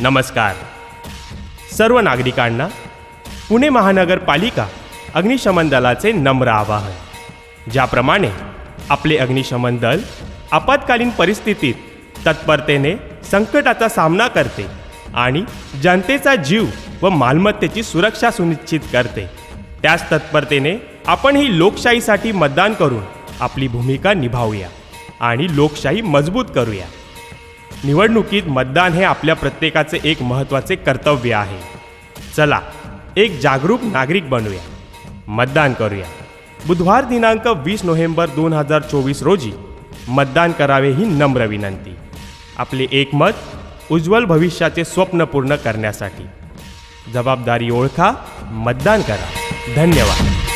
नमस्कार. सर्व नागरिकांना पुणे महानगरपालिका अग्निशमन दलाचे नम्र आवाहन. ज्याप्रमाणे आपले अग्निशमन दल आपत्कालीन परिस्थितीत तत्परतेने संकटाचा सामना करते आणि जनतेचा जीव व मालमत्तेची सुरक्षा सुनिश्चित करते. त्याच तत्परतेने आपण ही लोकशाहीसाठी मतदान करून आपली भूमिका निभावूया आणि लोकशाही मजबूत करूया. निवडणुकीत मतदान हे आपल्या प्रत्येकाचे एक महत्त्वाचे कर्तव्य आहे. चला एक जागरूक नागरिक बनूया. मतदान करूया. बुधवार दिनांक वीस नोव्हेंबर दोन हजार चोवीस रोजी मतदान करावे ही नम्र विनंती. आपले एक मत उज्ज्वल भविष्याचे स्वप्न पूर्ण करण्यासाठी. जबाबदारी ओळखा मतदान करा. धन्यवाद.